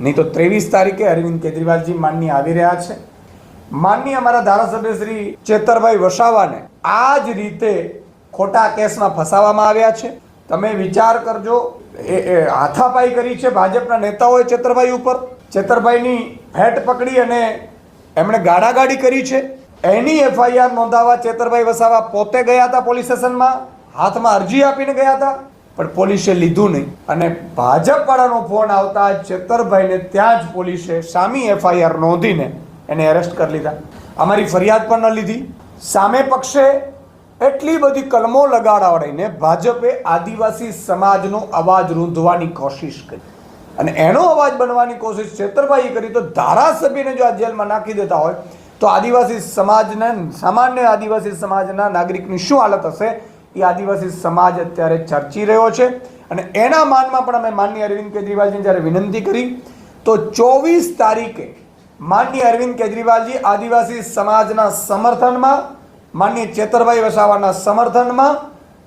નહીં તો ત્રેવીસ તારીખે અરવિંદ કેજરીવાલજી માનની આવી રહ્યા છે. માનની અમારા ધારાસભ્ય શ્રી ચેતરભાઈ વસાવાને આ જ રીતે ખોટા કેસમાં ફસાવવામાં આવ્યા છે. તમે વિચાર કરજો, એ હાથાપાઈ કરી છે ભાજપના નેતાઓએ ચેતરભાઈ ઉપર. ચેતરભાઈની ફેટ પકડી અને એમણે ગાડાગાડી કરી છે. એની એફઆઈઆર નોંધાવવા ચેતરભાઈ વસાવા પોતે ગયા હતા પોલીસ સ્ટેશનમાં, હાથમાં અરજી આપીને ગયા હતા. પણ પોલીસે લીધું નહીં. અને ભાજપ વાળાનો ફોન આવતા છેતરભાઈને ત્યાં જ પોલીસે સામી એફઆઈઆર નોંધીને એને એરેસ્ટ કરી લીધા. અમારી ફરિયાદ પણ ન લીધી. સામે પક્ષે એટલી બધી કલમો લગાડાવડીને ભાજપે આદિવાસી સમાજનો અવાજ રૂંધવાની કોશિશ કરી. અને એનો અવાજ બનવાની કોશિશ છેતરભાઈએ કરી તો ધારાસભ્યને જો આ જેલમાં નાખી દેતા હોય, તો આદિવાસી સમાજને, સામાન્ય આદિવાસી સમાજના નાગરિકની શું હાલત હશે? એ આદિવાસી સમાજ અત્યારે ચર્ચી રહ્યો છે. અને એના માનમાં પણ અમે માનનીય અરવિંદ કેજરીવાલજીને જ્યારે વિનંતી કરી, તો ચોવીસ તારીખે માનનીય અરવિંદ કેજરીવાલજી આદિવાસી સમાજના સમર્થનમાં, માનનીય ચેતરભાઈ વસાવાના સમર્થનમાં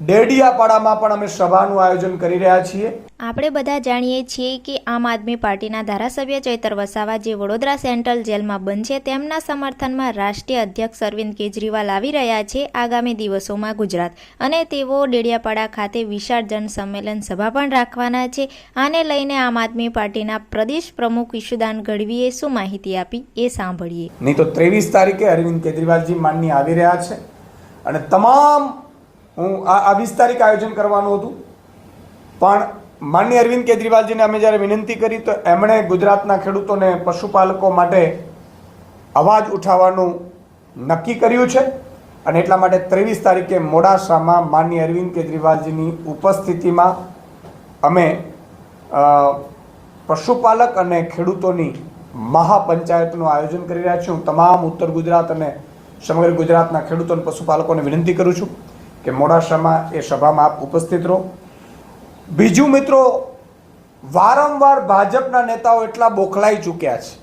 ડેડિયાપાડામાં પણ અમે સભાનું આયોજન કરી રહ્યા છીએ. આપણે બધા જાણીએ છીએ કે આમ આદમી પાર્ટીના ધારાસભ્ય ચૈતર વસાવા જે વડોદરા સેન્ટ્રલ જેલમાં બંધ છે તેમના સમર્થનમાં રાષ્ટ્રીય અધ્યક્ષ અરવિંદ કેજરીવાલ આવી રહ્યા છે આગામી દિવસોમાં ગુજરાત. અને તેઓ ડેડિયાપાડા ખાતે વિશાળ જનસંમેલન સભા પણ રાખવાના છે. આને લઈને આમ આદમી પાર્ટીના પ્રદેશ પ્રમુખ ઈશુદાન ગઢવીએ શું માહિતી આપી એ સાંભળીએ. નહીં તો ત્રેવીસ તારીખે અરવિંદ કેજરીવાલજી માનની આવી રહ્યા છે. અને તમામ હું આ વીસ તારીખ આયોજન કરવાનું હતું. પણ માન્ય અરવિંદ કેજરીવાલજીને અમે જ્યારે વિનંતી કરી તો એમણે ગુજરાતના ખેડૂતોને પશુપાલકો માટે અવાજ ઉઠાવવાનું નક્કી કર્યું છે. અને એટલા માટે ત્રેવીસ તારીખે મોડાસામાં માન્ય અરવિંદ કેજરીવાલજીની ઉપસ્થિતિમાં અમે પશુપાલક અને ખેડૂતોની મહાપંચાયતનું આયોજન કરી રહ્યા છું હું તમામ ઉત્તર ગુજરાત અને સમગ્ર ગુજરાતના ખેડૂતો અને પશુપાલકોને વિનંતી કરું છું. કે મોડાસામાં એ સભામાં આપ ઉપસ્થિત રહો. બીજું મિત્રો, વારંવાર ભાજપના નેતાઓ એટલા બોખલાઈ ચૂક્યા છે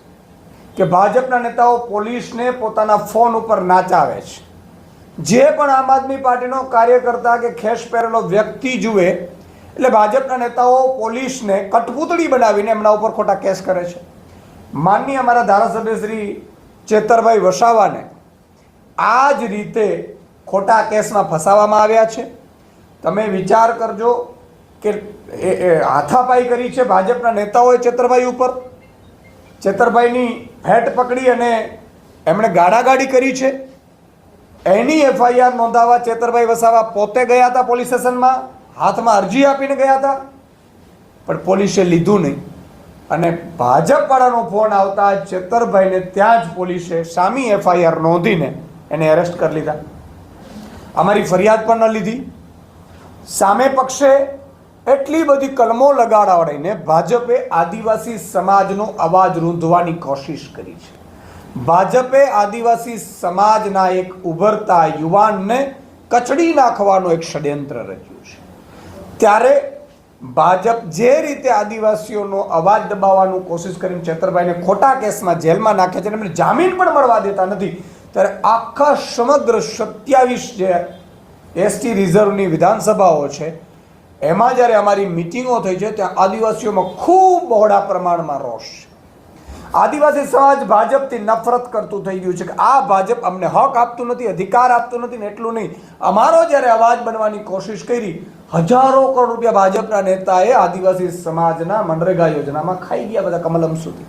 કે ભાજપના નેતાઓ પોલીસને પોતાના ફોન ઉપર નાચાવે છે. જે પણ આમ આદમી પાર્ટીનો કાર્યકર્તા કે ખેસ પહેરેલો વ્યક્તિ જુએ, એટલે ભાજપના નેતાઓ પોલીસને કઠપૂતળી બનાવીને એમના ઉપર ખોટા કેસ કરે છે. માનની અમારા ધારાસભ્ય શ્રી ચેતરભાઈ વસાવાને આ જ રીતે ખોટા કેસમાં ફસાવવામાં આવ્યા છે. તમે વિચાર કરજો કે હાથાપાઈ કરી છે ભાજપના નેતાઓએ ચેતરભાઈ ઉપર. ચેતરભાઈની ફેટ પકડી અને એમણે ગાડાગાડી કરી છે. એની એફઆઈઆર નોંધાવવા ચેતરભાઈ વસાવા પોતે ગયા હતા પોલીસ સ્ટેશનમાં, હાથમાં અરજી આપીને ગયા હતા. પણ પોલીસે લીધું નહીં. અને ભાજપવાળાનો ફોન આવતા ચેતરભાઈને ત્યાં જ પોલીસે સામી એફઆઈઆર નોંધીને એને એરેસ્ટ કરી લીધા. અમારી ફરિયાદ પણ ન લીધી. સામે પક્ષે એટલી બધી કલમો લગાડાવડીને ભાજપે આદિવાસી સમાજનો અવાજ રૂંધવાની કોશિશ કરી છે. ભાજપે આદિવાસી સમાજના એક ઉભરતા યુવાનને કચડી નાખવાનું એક ષડયંત્ર રચ્યું છે. ત્યારે ભાજપ જે રીતે આદિવાસીઓનો અવાજ દબાવવાનું કોશિશ કરીને છેતરભાઈને ખોટા કેસમાં જેલમાં નાખે છે અને એમને જામીન પણ મળવા દેતા નથી ત્યારે આખા સમગ્ર સત્યાવીસ જે એસટી રિઝર્વની વિધાનસભાઓ છે, એમાં જ્યારે અમારી મિટિંગો થઈ છે, ત્યાં આદિવાસીઓમાં ખૂબ બહોળા પ્રમાણમાં રોષ છે. આદિવાસી સમાજ ભાજપથી નફરત કરતું થઈ ગયું છે કે આ ભાજપ અમને હક આપતું નથી, અધિકાર આપતું નથી ને એટલું નહીં. અમારો જ્યારે અવાજ બનવાની કોશિશ કરી, હજારો કરોડ રૂપિયા ભાજપના નેતાએ આદિવાસી સમાજના મનરેગા યોજનામાં ખાઈ ગયા બધા કમલમ સુધી.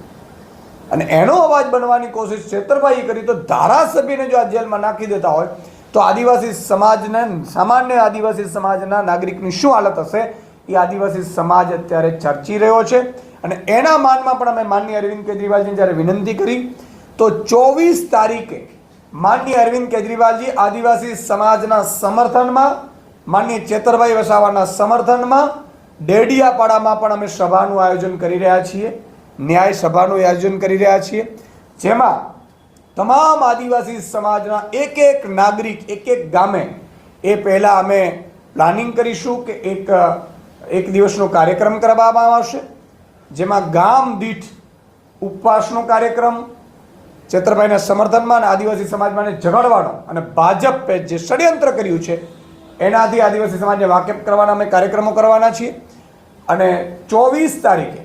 અને એનો અવાજ બનવાની કોશિશ છેતરભાઈએ કરી તો ધારાસભ્યને જો આ જેલમાં નાખી દેતા હોય, તો આદિવાસી સમાજને, સામાન્ય આદિવાસી સમાજના નાગરિકની શું હાલત હશે? એ આદિવાસી સમાજ અત્યારે ચર્ચી રહ્યો છે. અને એના માનમાં પણ અમે માનનીય અરવિંદ કેજરીવાલજીને જ્યારે વિનંતી કરી, તો ચોવીસ તારીખે માનનીય અરવિંદ કેજરીવાલજી આદિવાસી સમાજના સમર્થનમાં, માનનીય ચેતરભાઈ વસાવાના સમર્થનમાં, ડેડિયાપાડામાં પણ અમે સભાનું આયોજન કરી રહ્યા છીએ. ન્યાય સભાનું આયોજન કરી રહ્યા છીએ. જેમાં તમામ આદિવાસી સમાજના એક એક નાગરિક, એક એક ગામે એ પહેલાં અમે પ્લાનિંગ કરીશું કે એક એક દિવસનો કાર્યક્રમ કરવામાં આવશે, જેમાં ગામ દીઠ ઉપવાસનો કાર્યક્રમ, ચેતરભાઈના સમર્થનમાં અને આદિવાસી સમાજમાં ઝઘડવાનો અને ભાજપે જે ષડયંત્ર કર્યું છે, એનાથી આદિવાસી સમાજને વાકેફ કરવાના અમે કાર્યક્રમો કરવાના છીએ. અને ચોવીસ તારીખે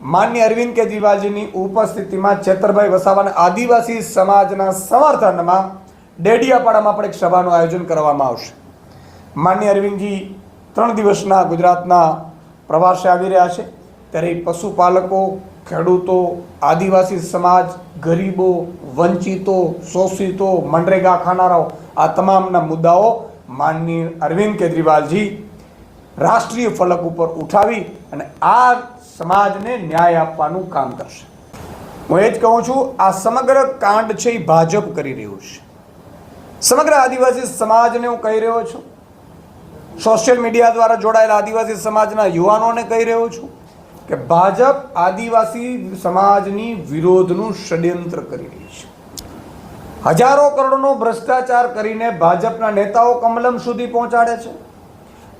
માન્ય અરવિંદ કેજરીવાલજીની ઉપસ્થિતિમાં છેતરભાઈ વસાવાના આદિવાસી સમાજના સમર્થનમાં ડેડિયાપાડામાં પણ એક સભાનું આયોજન કરવામાં આવશે. માન્ય અરવિંદજી ત્રણ દિવસના ગુજરાતના પ્રવાસે આવી રહ્યા છે. ત્યારે પશુપાલકો, ખેડૂતો, આદિવાસી સમાજ, ગરીબો, વંચિતો, શોષિતો, મનરેગા ખાનારાઓ, આ તમામના મુદ્દાઓ માનનીય અરવિંદ કેજરીવાલજી રાષ્ટ્રીય ફલક ઉપર ઉઠાવી અને આ સમાજને ન્યાય આપવાનું કામ કરશે. હું એ જ કહું છું, આ સમગ્ર કાંડ છે એ ભાજપ કરી રહ્યું છે. સમગ્ર આદિવાસી સમાજને હું કહી રહ્યો છું. સોશિયલ મીડિયા દ્વારા જોડાયેલા આદિવાસી સમાજના યુવાનોને કહી રહ્યો છું કે ભાજપ આદિવાસી સમાજની વિરોધનું ષડયંત્ર કરી રહી છે. હજારો કરોડનો ભ્રષ્ટાચાર કરીને ભાજપના નેતાઓ કમલમ સુધી પહોંચાડે છે.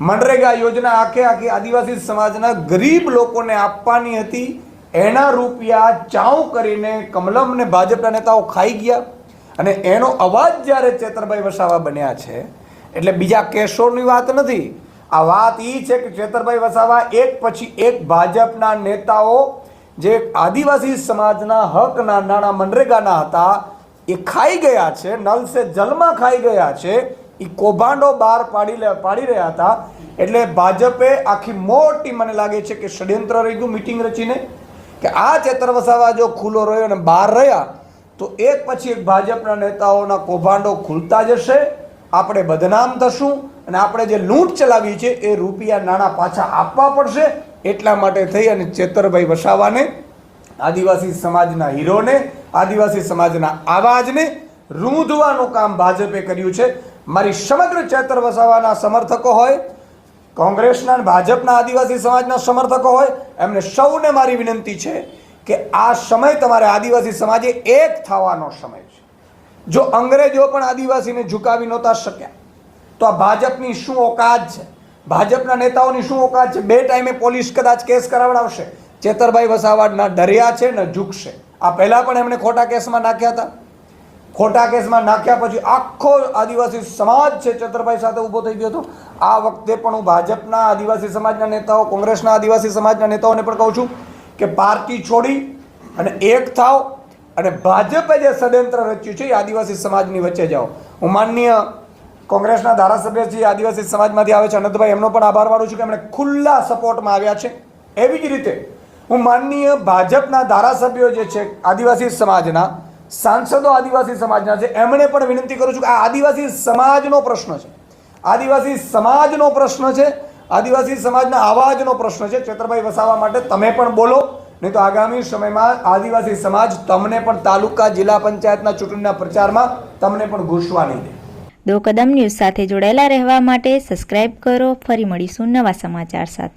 મનરેગા યોજના આખે આખી આદિવાસી સમાજના ગરીબ લોકોને આપવાની હતી એના રૂપિયા ચાઉ કરીને કમલમને ભાજપના નેતાઓ ખાઈ ગયા અને એનો અવાજ જ્યારે ચેતરભાઈ વસાવા બન્યા છે એટલે બીજા કેશોની વાત નથી આ વાત એ છે કે ચેતરભાઈ વસાવા એક પછી એક ભાજપના નેતાઓ જે આદિવાસી સમાજના હકના નાણાં મનરેગાના હતા એ ખાઈ ગયા છે, નલ સે જલમાં ખાઈ ગયા છે એ કૌભાંડો બહાર પાડી પાડી રહ્યા હતા. એટલે ભાજપે આખી મોટી મને લાગે છે કે ષડયંત્ર રહી ગયું મિટિંગ રચીને. કે આ ચેતર વસાવા જો ખુલ્લો રહ્યો અને બહાર રહ્યા, તો એક પછી એક ભાજપના નેતાઓના કૌભાંડો ખુલતા જશે. આપણે બદનામ થશું અને આપણે જે લૂંટ ચલાવી છે એ રૂપિયા નાણાં પાછા આપવા પડશે. એટલા માટે થઈ અને ચેતરભાઈ વસાવાને, આદિવાસી સમાજના હીરોને, આદિવાસી સમાજના આવાજને રૂંધવાનું કામ ભાજપે કર્યું છે. મારી સમગ્ર ચેતર વસાવાના સમર્થકો હોય, કોંગ્રેસના ભાજપના આદિવાસી સમાજના સમર્થકો હોય, એમને સૌને મારી વિનંતી છે કે આ સમય તમારે આદિવાસી સમાજે એક થવાનો સમય છે. જો અંગ્રેજો પણ આદિવાસીને ઝુકાવી નહોતા શક્યા, તો આ ભાજપની શું ઓકાત છે? ભાજપના નેતાઓની શું ઓકાત છે? બે ટાઈમે પોલીસ કદાચ કેસ કરાવડાવશે. ચેતરભાઈ વસાવાડ ના ડર્યા છે ન ઝૂકશે. આ પહેલાં પણ એમણે ખોટા કેસમાં નાખ્યા હતા. ખોટા કેસમાં નાખ્યા પછી આખો આદિવાસી સમાજ છે ચતરભાઈ સાથે ઊભો થઈ ગયો હતો. આ વખતે પણ હું ભાજપના આદિવાસી સમાજના નેતાઓ, કોંગ્રેસના આદિવાસી સમાજના નેતાઓને પણ કહું છું કે પાર્ટી છોડી અને એક થાવ અને ભાજપે જે ષડયંત્ર રચ્યું છે એ આદિવાસી સમાજની વચ્ચે જાઓ. હું માનનીય કોંગ્રેસના ધારાસભ્ય છે આદિવાસી સમાજમાંથી આવે છે, અનંતભાઈ, એમનો પણ આભાર માનું છું કે એમણે ખુલ્લા સપોર્ટમાં આવ્યા છે. એવી જ રીતે હું માનનીય ભાજપના ધારાસભ્યો જે છે, આદિવાસી સમાજના સાંસદો આદિવાસી સમાજના છે. એમણે પણ વિનંતી કરું છું કે આ આદિવાસી સમાજનો પ્રશ્ન છે. આદિવાસી સમાજનો પ્રશ્ન છે. આદિવાસી સમાજના અવાજનો પ્રશ્ન છે. ચેતરભાઈ વસાવા માટે તમે પણ બોલો. નહીં તો આગામી સમયમાં આદિવાસી સમાજ તમને પણ તાલુકા, જિલ્લા પંચાયતના ચૂંટણીના પ્રચારમાં તમને પણ ઘૂસવા નહીં દે. દો કદમ ન્યૂઝ સાથે જોડાયેલા રહેવા માટે સબસ્ક્રાઇબ કરો. ફરી મળીશું નવા સમાચાર સાથે.